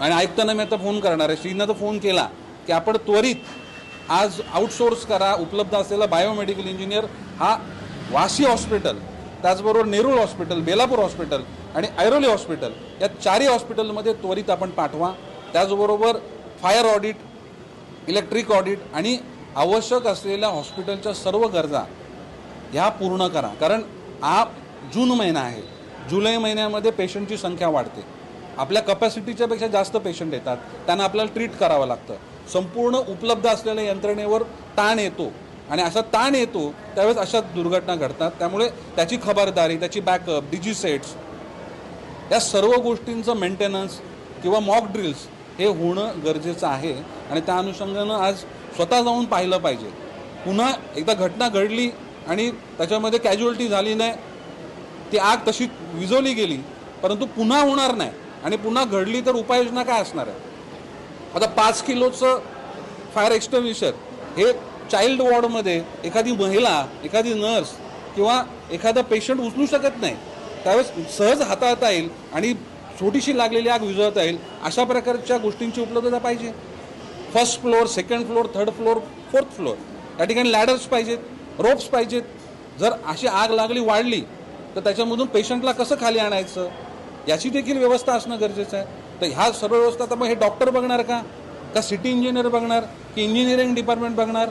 आणि आयुक्तांना मी आता फोन करणार आहे. श्रीनं तर फोन केला की आपण त्वरित आज आउटसोर्स करा उपलब्ध असलेला बायोमेडिकल इंजिनियर हा वाशी हॉस्पिटल त्याचबरोबर नेरूळ हॉस्पिटल बेलापूर हॉस्पिटल आणि ऐरोली हॉस्पिटल या चारही हॉस्पिटलमध्ये त्वरित आपण पाठवा. त्याचबरोबर फायर ऑडिट इलेक्ट्रिक ऑडिट आणि आवश्यक असलेल्या हॉस्पिटलच्या सर्व गरजा ह्या पूर्ण करा. कारण हा जून महिना आहे. जुलै महिन्यामध्ये पेशंटची संख्या वाढते. आपल्या कपॅसिटीच्या पेक्षा जास्त पेशंट येतात. त्यांना आपल्याला ट्रीट करावं लागतं. संपूर्ण उपलब्ध असलेल्या यंत्रणेवर ताण येतो. आणि असा ताण येतो त्यावेळेस अशा दुर्घटना घडतात. त्यामुळे त्याची खबरदारी त्याची बॅकअप डिजिसेट्स या सर्व गोष्टींचं मेंटेनन्स किंवा मॉक ड्रिल्स हे होणं गरजेचं आहे. आणि त्या अनुषंगानं आज स्वतः जाऊन पाहिलं पाहिजे. पुन्हा एकदा घटना घडली आणि त्याच्यामध्ये कॅज्युअल्टी झाली नाही ती आग तशी विझवली गेली परंतु पुन्हा होणार नाही. आणि पुन्हा घडली तर उपाययोजना काय असणार आहे? आता पाच किलोचं फायर एक्स्टर्मिशर हे चाइल्ड वॉर्डमध्ये एखादी महिला एखादी नर्स किंवा एखादा पेशंट उचलू शकत नाही. त्यावेळेस सहज हाताळता येईल आणि छोटीशी लागलेली आग विझवता येईल. अशा प्रकारच्या गोष्टींची उपलब्धता पाहिजे. First floor second floor third floor fourth floor या ठिकाणी लॅडर्स पाहिजेत रोप्स पाहिजेत. जर अशी आग लागली वाढली तर त्याच्यामधून पेशंटला कसं खाली आणायचं? याची देखील व्यवस्था असणं गरजेचं आहे. तर ह्या सर्व व्यवस्था तर मग हे डॉक्टर बघणार का? का सिटी इंजिनियर बघणार? की इंजिनिअरिंग डिपार्टमेंट बघणार?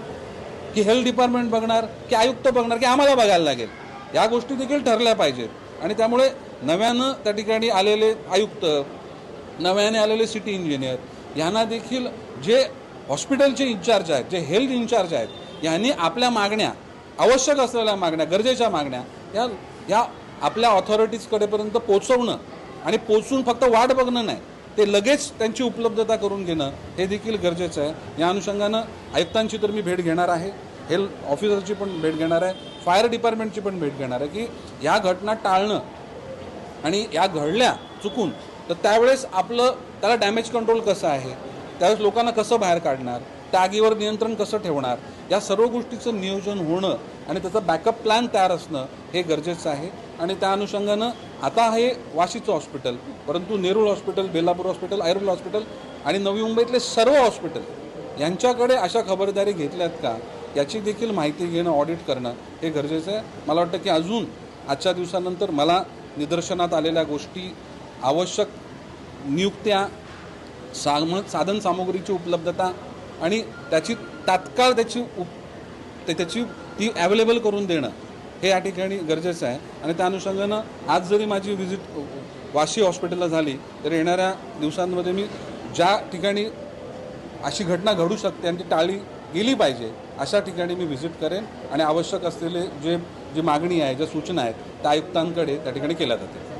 की हेल्थ डिपार्टमेंट बघणार? की आयुक्त बघणार? की आम्हाला बघायला लागेल? या गोष्टी देखील ठरल्या पाहिजेत. आणि त्यामुळे नव्यानं त्या ठिकाणी आलेले आयुक्त नव्याने आलेले सिटी इंजिनियर यांना देखील जे हॉस्पिटलचे इन्चार्ज आहेत जे हेल्थ इन्चार्ज आहेत यांनी आपल्या मागण्या आवश्यक असलेल्या मागण्या गरजेच्या मागण्या या या आपल्या ऑथॉरिटीजकडेपर्यंत पोचवणं आणि पोचून फक्त वाट बघणं नाही. ते लगेच त्यांची उपलब्धता करून घेणं हे देखील गरजेचं आहे. या अनुषंगानं आयुक्तांची तर मी भेट घेणार आहे. हेल्थ ऑफिसरची पण भेट घेणार आहे. फायर डिपार्टमेंटची पण भेट घेणार आहे की ह्या घटना टाळणं आणि या घडल्या चुकून तर त्यावेळेस आपलं त्याला डॅमेज कंट्रोल कसं आहे? त्यावेळेस लोकांना कसं बाहेर काढणार? त्या आगीवर नियंत्रण कसं ठेवणार? या सर्व गोष्टीचं नियोजन होणं आणि त्याचा बॅकअप प्लॅन तयार असणं हे गरजेचं आहे. आणि त्या अनुषंगानं आता हे वाशीचं हॉस्पिटल परंतु Nerul hospital Belapur hospital Airoli hospital आणि नवी मुंबईतले सर्व हॉस्पिटल यांच्याकडे अशा खबरदारी घेतल्यात का? याची देखील माहिती घेणं ऑडिट करणं हे गरजेचं आहे. मला वाटतं की अजून आजच्या दिवसानंतर मला निदर्शनात आलेल्या गोष्टी आवश्यक नियुक्त्या साम साधन सामुग्रीची उपलब्धता आणि त्याची तात्काळ त्याची उप ते त्याची ती ॲवेलेबल करून देणं हे या ठिकाणी गरजेचं आहे. आणि त्या अनुषंगानं आज जरी माझी व्हिजिट वाशी हॉस्पिटलला झाली तर येणाऱ्या दिवसांमध्ये मी ज्या ठिकाणी अशी घटना घडू शकते आणि ती टाळली गेली पाहिजे अशा ठिकाणी मी व्हिजिट करेन आणि आवश्यक असलेले जे जी मागणी आहे ज्या सूचना आहेत त्या आयुक्तांकडे त्या ठिकाणी केल्या जातील.